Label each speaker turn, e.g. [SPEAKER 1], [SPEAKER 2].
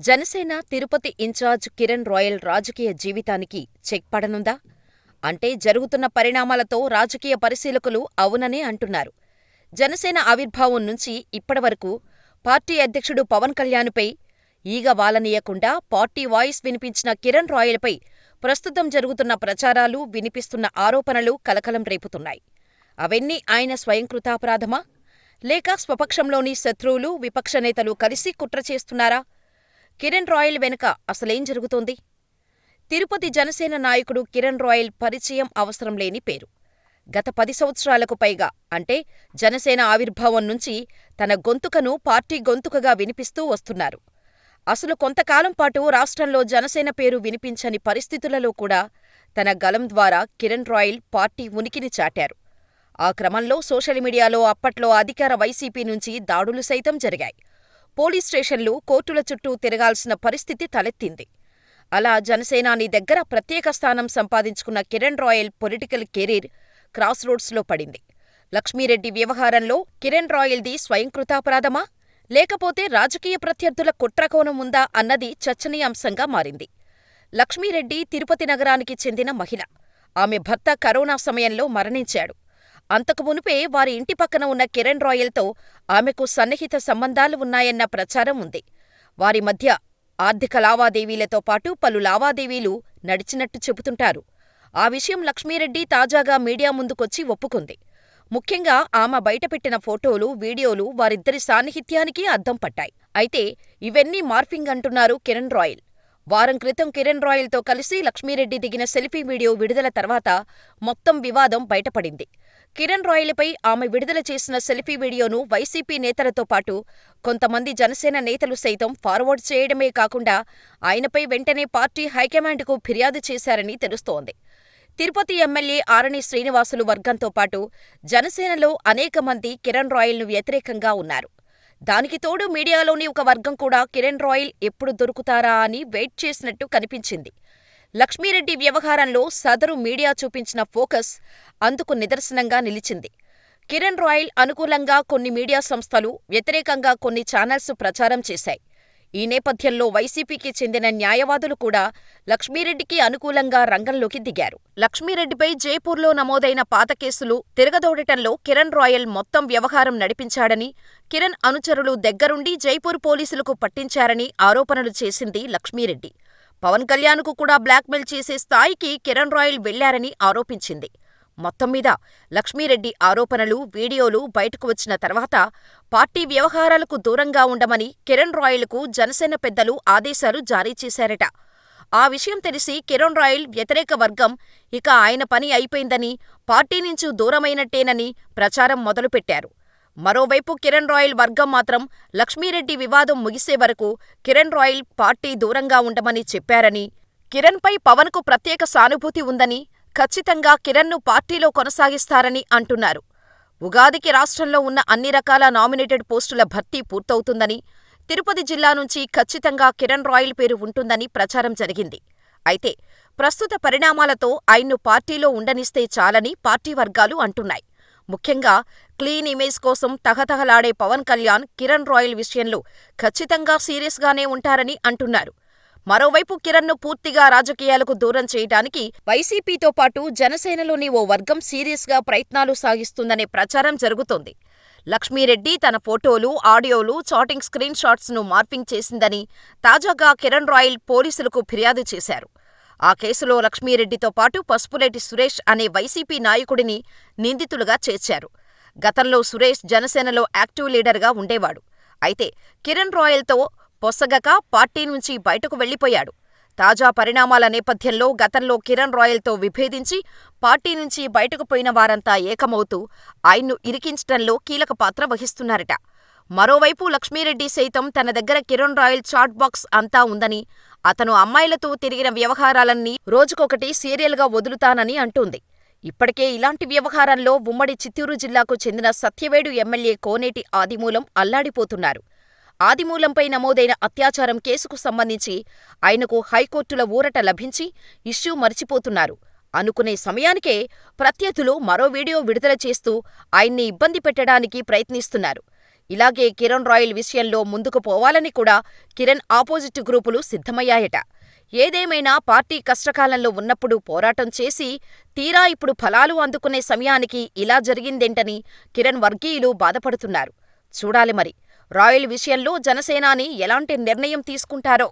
[SPEAKER 1] Janasena Tirupati in-charge Kiran Royal రాజకీయ జీవితానికి check పడనుందా? అంటే జరుగుతున్న పరిణామాలతో రాజకీయ పరిశీలకులు అవుననే అంటున్నారు. జనసేన ఆవిర్భావం నుంచి ఇప్పటివరకు పార్టీ అధ్యక్షుడు పవన్ కళ్యాణ్పై ఈగ వాలనీయకుండా పార్టీ వాయిస్ వినిపించిన కిరణ్ రాయల్పై ప్రస్తుతం జరుగుతున్న ప్రచారాలు, వినిపిస్తున్న ఆరోపణలు కలకలం రేపుతున్నాయి. అవన్నీ ఆయన స్వయంకృతాపరాధమా? లేక స్వపక్షంలోని శత్రువులు, విపక్ష నేతలు కలిసి కుట్ర చేస్తున్నారా? కిరణ్ రాయల్ వెనుక అసలేం జరుగుతోంది? తిరుపతి జనసేన నాయకుడు కిరణ్ రాయల్ పరిచయం అవసరం లేని పేరు. గత పది సంవత్సరాలకు పైగా అంటే జనసేన ఆవిర్భావం నుంచి తన గొంతుకను పార్టీ గొంతుకగా వినిపిస్తూ వస్తున్నారు. అసలు కొంతకాలం పాటు రాష్ట్రంలో జనసేన పేరు వినిపించని పరిస్థితులలో కూడా తన గలం ద్వారా కిరణ్ రాయల్ పార్టీ ఉనికిని చాటారు. ఆ క్రమంలో సోషల్ మీడియాలో అప్పట్లో అధికార వైసీపీ నుంచి దాడులు సైతం జరిగాయి. పోలీస్ స్టేషన్లు, కోర్టుల చుట్టూ తిరగాల్సిన పరిస్థితి తలెత్తింది. అలా జనసేనాని దగ్గర ప్రత్యేక స్థానం సంపాదించుకున్న Kiran Royal political career cross రోడ్స్లో పడింది. లక్ష్మీరెడ్డి వ్యవహారంలో కిరణ్ రాయల్ది స్వయంకృతాపరాధమా? లేకపోతే రాజకీయ ప్రత్యర్థుల కుట్రకోణం ఉందా అన్నది చర్చనీయాంశంగా మారింది. లక్ష్మీరెడ్డి తిరుపతి నగరానికి చెందిన మహిళ. ఆమె భర్త కరోనా సమయంలో మరణించాడు. అంతకు మునుపే వారి ఇంటి పక్కన ఉన్న కిరణ్ రాయల్తో ఆమెకు సన్నిహిత సంబంధాలు ఉన్నాయన్న ప్రచారం ఉంది. వారి మధ్య ఆర్థిక లావాదేవీలతో పాటు పలు లావాదేవీలు నడిచినట్టు చెబుతుంటారు. ఆ విషయం లక్ష్మీరెడ్డి తాజాగా మీడియా ముందుకొచ్చి ఒప్పుకుంది. ముఖ్యంగా ఆమె బయటపెట్టిన ఫోటోలు, వీడియోలు వారిద్దరి సాన్నిహిత్యానికి అద్దం పట్టాయి. అయితే ఇవన్నీ మార్ఫింగ్ అంటున్నారు కిరణ్ రాయల్. వారం క్రితం కిరణ్ రాయల్తో కలిసి లక్ష్మీరెడ్డి దిగిన సెల్ఫీ వీడియో విడుదల తర్వాత మొత్తం వివాదం బయటపడింది. కిరణ్ రాయలపై ఆమె విడుదల చేసిన సెల్ఫీ వీడియోను వైసీపీ నేతలతో పాటు కొంతమంది జనసేన నేతలు సైతం ఫార్వర్డ్ చేయడమే కాకుండా ఆయనపై వెంటనే పార్టీ హైకమాండ్కు ఫిర్యాదు చేశారని తెలుస్తోంది. తిరుపతి ఎమ్మెల్యే ఆరణి శ్రీనివాసులు వర్గంతో పాటు జనసేనలో అనేక మంది కిరణ్ రాయల్ను వ్యతిరేకంగా ఉన్నారు. దానికి తోడు మీడియాలోని ఒక వర్గం కూడా కిరణ్ రాయల్ ఎప్పుడు దొరుకుతారా అని వెయిట్ చేసినట్టు కనిపించింది. లక్ష్మీరెడ్డి వ్యవహారంలో సదరు మీడియా చూపించిన ఫోకస్ అందుకు నిదర్శనంగా నిలిచింది. కిరణ్ రాయల్ అనుకూలంగా కొన్ని మీడియా సంస్థలు, వ్యతిరేకంగా కొన్ని ఛానల్స్ ప్రచారం చేశాయి. ఈ నేపథ్యంలో వైసీపీకి చెందిన న్యాయవాదులు కూడా లక్ష్మీరెడ్డికి అనుకూలంగా రంగంలోకి దిగారు. లక్ష్మీరెడ్డిపై జైపూర్లో నమోదైన పాత కేసులు తిరగదోడటంలో కిరణ్ రాయల్ మొత్తం వ్యవహారం నడిపించాడని, కిరణ్ అనుచరులు దగ్గరుండి జైపూర్ పోలీసులకు పట్టించారని ఆరోపణలు చేసింది లక్ష్మీరెడ్డి. పవన్ కళ్యాణ్కు కూడా బ్లాక్మెయిల్ చేసే స్థాయికి కిరణ్ రాయల్ వెళ్ళారని ఆరోపించింది. మొత్తం మీద లక్ష్మీరెడ్డి ఆరోపణలు, వీడియోలు బయటకు వచ్చిన తర్వాత పార్టీ వ్యవహారాలకు దూరంగా ఉండమని కిరణ్ రాయల్కు జనసేన పెద్దలు ఆదేశాలు జారీ చేశారట. ఆ విషయం తెలిసి కిరణ్ రాయల్ వ్యతిరేక వర్గం ఇక ఆయన పని అయిపోయిందని, పార్టీ నుంచి దూరమైనట్టేనని ప్రచారం మొదలుపెట్టారు. మరోవైపు కిరణ్ రాయల్ వర్గం మాత్రం లక్ష్మీరెడ్డి వివాదం ముగిసే వరకు కిరణ్ రాయల్ పార్టీ దూరంగా ఉండమని చెప్పారని, కిరణ్పై పవన్కు ప్రత్యేక సానుభూతి ఉందని, ఖచ్చితంగా కిరణ్ను పార్టీలో కొనసాగిస్తారని అంటున్నారు. ఉగాదికి రాష్ట్రంలో ఉన్న అన్ని రకాల నామినేటెడ్ పోస్టుల భర్తీ పూర్తవుతుందని, తిరుపతి జిల్లా నుంచి ఖచ్చితంగా కిరణ్ రాయల్ పేరు ఉంటుందని ప్రచారం జరిగింది. అయితే ప్రస్తుత పరిణామాలతో ఆయన్ను పార్టీలో ఉండనిస్తే చాలని పార్టీ వర్గాలు అంటున్నాయి. ముఖ్యంగా క్లీన్ ఇమేజ్ కోసం తహతహలాడే పవన్ కళ్యాణ్ కిరణ్ రాయల్ విషయంలో ఖచ్చితంగా సీరియస్గానే ఉంటారని అంటున్నారు. మరోవైపు కిరణ్ను పూర్తిగా రాజకీయాలకు దూరం చేయడానికి వైసీపీతో పాటు జనసేనలోని ఓ వర్గం సీరియస్గా ప్రయత్నాలు సాగిస్తుందనే ప్రచారం జరుగుతోంది. లక్ష్మీరెడ్డి తన ఫోటోలు, ఆడియోలు, చాటింగ్ స్క్రీన్ షాట్స్ను ను చేసిందని తాజాగా కిరణ్ రాయల్ పోలీసులకు ఫిర్యాదు చేశారు. ఆ కేసులో లక్ష్మీరెడ్డితో పాటు పసుపులేటి సురేష్ అనే వైసీపీ నాయకుడిని నిందితులుగా చేర్చారు. గతంలో సురేష్ జనసేనలో యాక్టివ్ లీడర్గా ఉండేవాడు. అయితే కిరణ్ రాయల్తో పొసగక పార్టీ నుంచి బయటకు వెళ్ళిపోయాడు. తాజా పరిణామాల నేపథ్యంలో గతంలో కిరణ్ రాయల్తో విభేదించి పార్టీ నుంచి బయటకు పోయిన వారంతా ఏకమవుతూ ఆయన్ను ఇరికించటంలో కీలక పాత్ర వహిస్తున్నారట. మరోవైపు లక్ష్మీరెడ్డి సైతం తన దగ్గర కిరణ్ రాయల్ చాట్ బాక్స్ అంతా ఉందని, అతను అమ్మాయిలతో తిరిగిన వ్యవహారాలన్నీ రోజుకొకటి సీరియల్గా వదులుతానని అంటోంది. ఇప్పటికే ఇలాంటి వ్యవహారంలో ఉమ్మడి చిత్తూరు జిల్లాకు చెందిన సత్యవేడు ఎమ్మెల్యే కోనేటి ఆదిమూలం అల్లాడిపోతున్నారు. ఆదిమూలంపై నమోదైన అత్యాచారం కేసుకు సంబంధించి ఆయనకు హైకోర్టుల ఊరట లభించి ఇష్యూ మరిచిపోతున్నారు. అనుకునే సమయానికే ప్రత్యర్థులు మరో వీడియో విడుదల చేస్తూ ఆయన్ని ఇబ్బంది పెట్టడానికి ప్రయత్నిస్తున్నారు. ఇలాగే కిరణ్ రాయల్ విషయంలో ముందుకు పోవాలని కూడా కిరణ్ ఆపోజిట్ గ్రూపులు సిద్ధమయ్యాయట. ఏదేమైనా పార్టీ కష్టకాలంలో ఉన్నప్పుడు పోరాటం చేసి, తీరా ఇప్పుడు ఫలాలు అందుకునే సమయానికి ఇలా జరిగిందేంటని కిరణ్ వర్గీయులు బాధపడుతున్నారు. చూడాలి మరి, రాయల్ విషయంలో జనసేనాని ఎలాంటి నిర్ణయం తీసుకుంటారో!